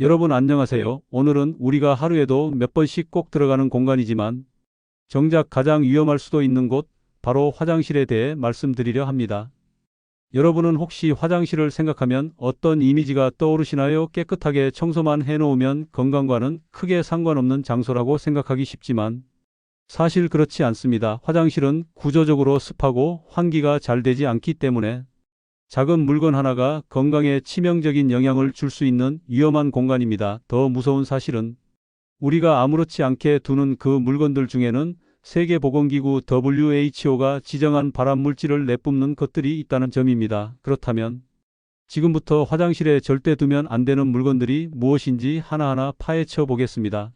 여러분 안녕하세요. 오늘은 우리가 하루에도 몇 번씩 꼭 들어가는 공간이지만 정작 가장 위험할 수도 있는 곳, 바로 화장실에 대해 말씀드리려 합니다. 여러분은 혹시 화장실을 생각하면 어떤 이미지가 떠오르시나요? 깨끗하게 청소만 해놓으면 건강과는 크게 상관없는 장소라고 생각하기 쉽지만 사실 그렇지 않습니다. 화장실은 구조적으로 습하고 환기가 잘 되지 않기 때문에 작은 물건 하나가 건강에 치명적인 영향을 줄 수 있는 위험한 공간입니다. 더 무서운 사실은 우리가 아무렇지 않게 두는 그 물건들 중에는 세계보건기구 WHO가 지정한 발암물질을 내뿜는 것들이 있다는 점입니다. 그렇다면 지금부터 화장실에 절대 두면 안 되는 물건들이 무엇인지 하나하나 파헤쳐 보겠습니다.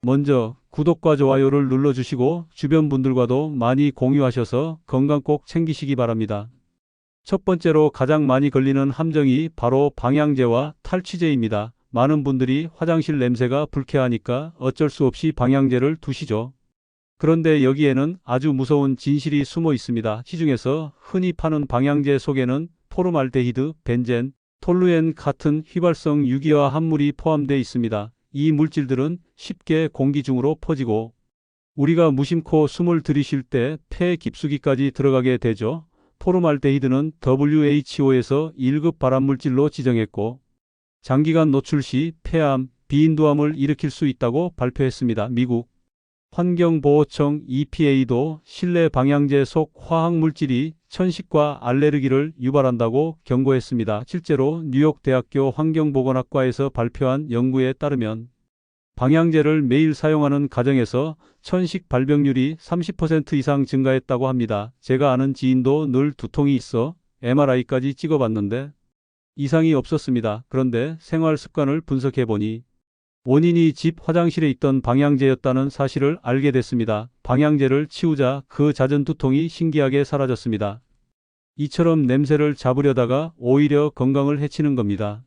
먼저 구독과 좋아요를 눌러주시고 주변 분들과도 많이 공유하셔서 건강 꼭 챙기시기 바랍니다. 첫 번째로 가장 많이 걸리는 함정이 바로 방향제와 탈취제입니다. 많은 분들이 화장실 냄새가 불쾌하니까 어쩔 수 없이 방향제를 두시죠. 그런데 여기에는 아주 무서운 진실이 숨어 있습니다. 시중에서 흔히 파는 방향제 속에는 포르말데히드, 벤젠, 톨루엔 같은 휘발성 유기화 합물이 포함되어 있습니다. 이 물질들은 쉽게 공기 중으로 퍼지고 우리가 무심코 숨을 들이쉴 때 폐 깊숙이까지 들어가게 되죠. 포르말데히드는 WHO에서 1급 발암물질로 지정했고 장기간 노출 시 폐암, 비인두암을 일으킬 수 있다고 발표했습니다. 미국 환경보호청 EPA도 실내 방향제 속 화학물질이 천식과 알레르기를 유발한다고 경고했습니다. 실제로 뉴욕 대학교 환경보건학과에서 발표한 연구에 따르면 방향제를 매일 사용하는 가정에서 천식 발병률이 30% 이상 증가했다고 합니다. 제가 아는 지인도 늘 두통이 있어 MRI까지 찍어봤는데 이상이 없었습니다. 그런데 생활 습관을 분석해 보니 원인이 집 화장실에 있던 방향제였다는 사실을 알게 됐습니다. 방향제를 치우자 그 잦은 두통이 신기하게 사라졌습니다. 이처럼 냄새를 잡으려다가 오히려 건강을 해치는 겁니다.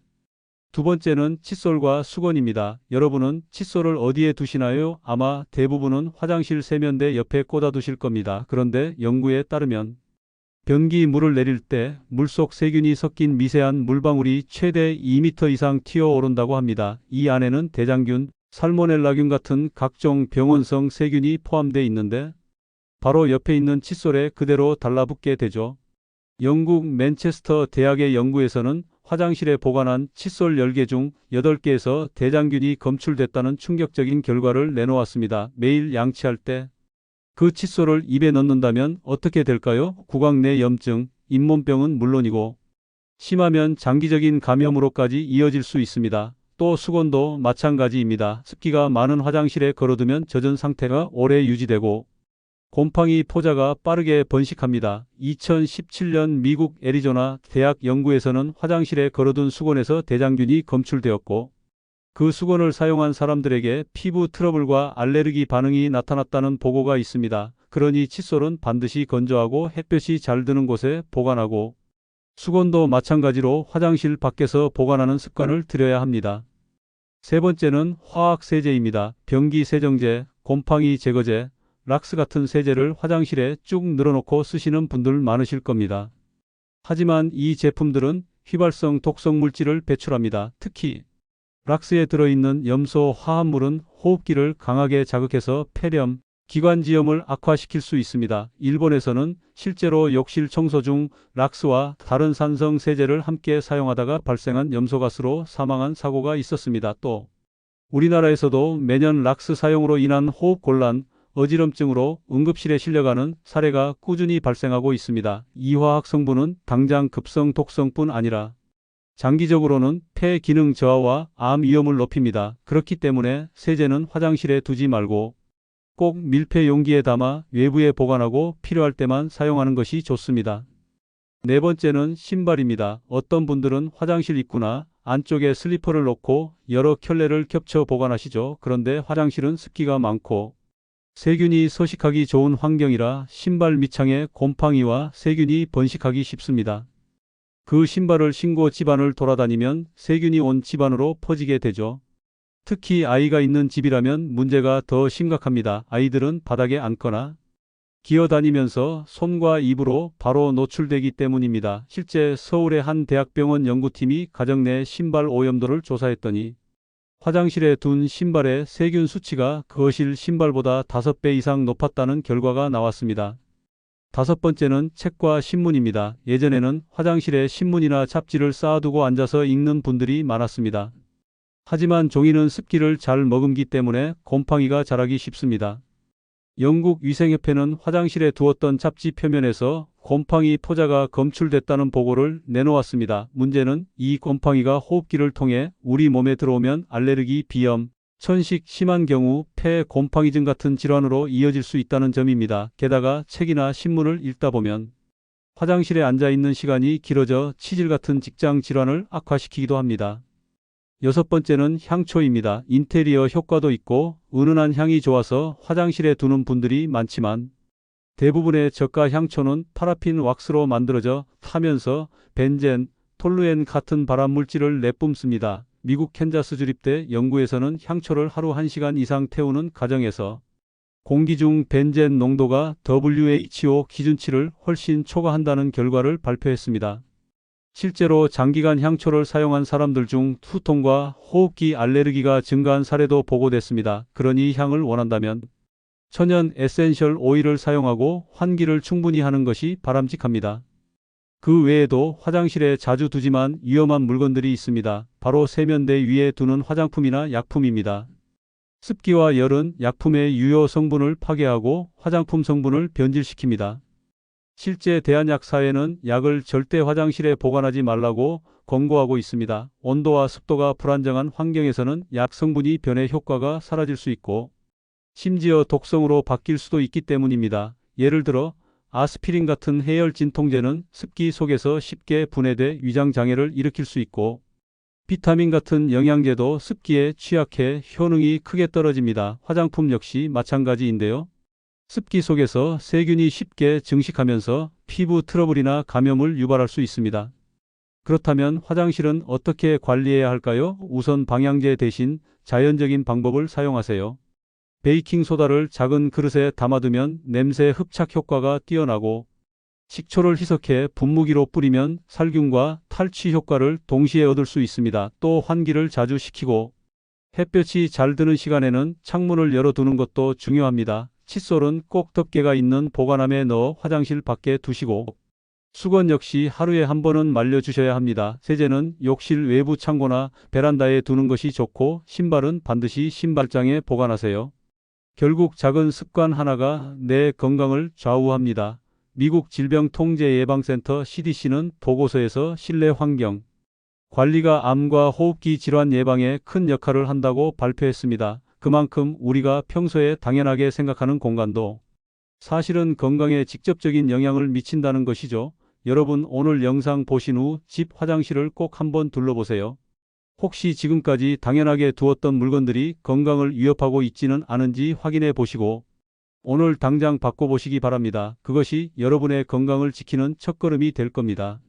두 번째는 칫솔과 수건입니다. 여러분은 칫솔을 어디에 두시나요? 아마 대부분은 화장실 세면대 옆에 꽂아 두실 겁니다. 그런데 연구에 따르면 변기 물을 내릴 때 물속 세균이 섞인 미세한 물방울이 최대 2m 이상 튀어오른다고 합니다. 이 안에는 대장균, 살모넬라균 같은 각종 병원성 세균이 포함되어 있는데 바로 옆에 있는 칫솔에 그대로 달라붙게 되죠. 영국 맨체스터 대학의 연구에서는 화장실에 보관한 칫솔 10개 중 8개에서 대장균이 검출됐다는 충격적인 결과를 내놓았습니다. 매일 양치할 때 그 칫솔을 입에 넣는다면 어떻게 될까요? 구강 내 염증, 잇몸병은 물론이고 심하면 장기적인 감염으로까지 이어질 수 있습니다. 또 수건도 마찬가지입니다. 습기가 많은 화장실에 걸어두면 젖은 상태가 오래 유지되고 곰팡이 포자가 빠르게 번식합니다. 2017년 미국 애리조나 대학 연구에서는 화장실에 걸어둔 수건에서 대장균이 검출되었고 그 수건을 사용한 사람들에게 피부 트러블과 알레르기 반응이 나타났다는 보고가 있습니다. 그러니 칫솔은 반드시 건조하고 햇볕이 잘 드는 곳에 보관하고 수건도 마찬가지로 화장실 밖에서 보관하는 습관을 들여야 합니다. 세 번째는 화학 세제입니다. 변기 세정제, 곰팡이 제거제, 락스 같은 세제를 화장실에 쭉 늘어놓고 쓰시는 분들 많으실 겁니다. 하지만 이 제품들은 휘발성 독성 물질을 배출합니다. 특히 락스에 들어있는 염소 화합물은 호흡기를 강하게 자극해서 폐렴, 기관지염을 악화시킬 수 있습니다. 일본에서는 실제로 욕실 청소 중 락스와 다른 산성 세제를 함께 사용하다가 발생한 염소가스로 사망한 사고가 있었습니다. 또 우리나라에서도 매년 락스 사용으로 인한 호흡 곤란, 어지럼증으로 응급실에 실려가는 사례가 꾸준히 발생하고 있습니다. 이 화학 성분은 당장 급성 독성뿐 아니라 장기적으로는 폐 기능 저하와 암 위험을 높입니다. 그렇기 때문에 세제는 화장실에 두지 말고 꼭 밀폐 용기에 담아 외부에 보관하고 필요할 때만 사용하는 것이 좋습니다. 네 번째는 신발입니다. 어떤 분들은 화장실 입구나 안쪽에 슬리퍼를 놓고 여러 켤레를 겹쳐 보관하시죠. 그런데 화장실은 습기가 많고 세균이 서식하기 좋은 환경이라 신발 밑창에 곰팡이와 세균이 번식하기 쉽습니다. 그 신발을 신고 집안을 돌아다니면 세균이 온 집안으로 퍼지게 되죠. 특히 아이가 있는 집이라면 문제가 더 심각합니다. 아이들은 바닥에 앉거나 기어다니면서 손과 입으로 바로 노출되기 때문입니다. 실제 서울의 한 대학병원 연구팀이 가정 내 신발 오염도를 조사했더니 화장실에 둔 신발의 세균 수치가 거실 신발보다 5배 이상 높았다는 결과가 나왔습니다. 다섯 번째는 책과 신문입니다. 예전에는 화장실에 신문이나 잡지를 쌓아두고 앉아서 읽는 분들이 많았습니다. 하지만 종이는 습기를 잘 머금기 때문에 곰팡이가 자라기 쉽습니다. 영국 위생협회는 화장실에 두었던 잡지 표면에서 곰팡이 포자가 검출됐다는 보고를 내놓았습니다. 문제는 이 곰팡이가 호흡기를 통해 우리 몸에 들어오면 알레르기, 비염, 천식 심한 경우 폐 곰팡이증 같은 질환으로 이어질 수 있다는 점입니다. 게다가 책이나 신문을 읽다 보면 화장실에 앉아 있는 시간이 길어져 치질 같은 직장 질환을 악화시키기도 합니다. 여섯 번째는 향초입니다. 인테리어 효과도 있고 은은한 향이 좋아서 화장실에 두는 분들이 많지만 대부분의 저가 향초는 파라핀 왁스로 만들어져 타면서 벤젠, 톨루엔 같은 발암 물질을 내뿜습니다. 미국 캔자스 주립대 연구에서는 향초를 하루 1시간 이상 태우는 가정에서 공기 중 벤젠 농도가 WHO 기준치를 훨씬 초과한다는 결과를 발표했습니다. 실제로 장기간 향초를 사용한 사람들 중 투통과 호흡기 알레르기가 증가한 사례도 보고됐습니다. 그러니 향을 원한다면 천연 에센셜 오일을 사용하고 환기를 충분히 하는 것이 바람직합니다. 그 외에도 화장실에 자주 두지만 위험한 물건들이 있습니다. 바로 세면대 위에 두는 화장품이나 약품입니다. 습기와 열은 약품의 유효 성분을 파괴하고 화장품 성분을 변질시킵니다. 실제 대한약사회는 약을 절대 화장실에 보관하지 말라고 권고하고 있습니다. 온도와 습도가 불안정한 환경에서는 약 성분이 변해 효과가 사라질 수 있고 심지어 독성으로 바뀔 수도 있기 때문입니다. 예를 들어 아스피린 같은 해열 진통제는 습기 속에서 쉽게 분해돼 위장 장애를 일으킬 수 있고 비타민 같은 영양제도 습기에 취약해 효능이 크게 떨어집니다. 화장품 역시 마찬가지인데요. 습기 속에서 세균이 쉽게 증식하면서 피부 트러블이나 감염을 유발할 수 있습니다. 그렇다면 화장실은 어떻게 관리해야 할까요? 우선 방향제 대신 자연적인 방법을 사용하세요. 베이킹소다를 작은 그릇에 담아두면 냄새 흡착 효과가 뛰어나고 식초를 희석해 분무기로 뿌리면 살균과 탈취 효과를 동시에 얻을 수 있습니다. 또 환기를 자주 시키고 햇볕이 잘 드는 시간에는 창문을 열어두는 것도 중요합니다. 칫솔은 꼭 덮개가 있는 보관함에 넣어 화장실 밖에 두시고 수건 역시 하루에 한 번은 말려주셔야 합니다. 세제는 욕실 외부 창고나 베란다에 두는 것이 좋고 신발은 반드시 신발장에 보관하세요. 결국 작은 습관 하나가 내 건강을 좌우합니다. 미국 질병통제예방센터 CDC는 보고서에서 실내 환경 관리가 암과 호흡기 질환 예방에 큰 역할을 한다고 발표했습니다. 그만큼 우리가 평소에 당연하게 생각하는 공간도 사실은 건강에 직접적인 영향을 미친다는 것이죠. 여러분 오늘 영상 보신 후 집 화장실을 꼭 한번 둘러보세요. 혹시 지금까지 당연하게 두었던 물건들이 건강을 위협하고 있지는 않은지 확인해 보시고 오늘 당장 바꿔보시기 바랍니다. 그것이 여러분의 건강을 지키는 첫걸음이 될 겁니다.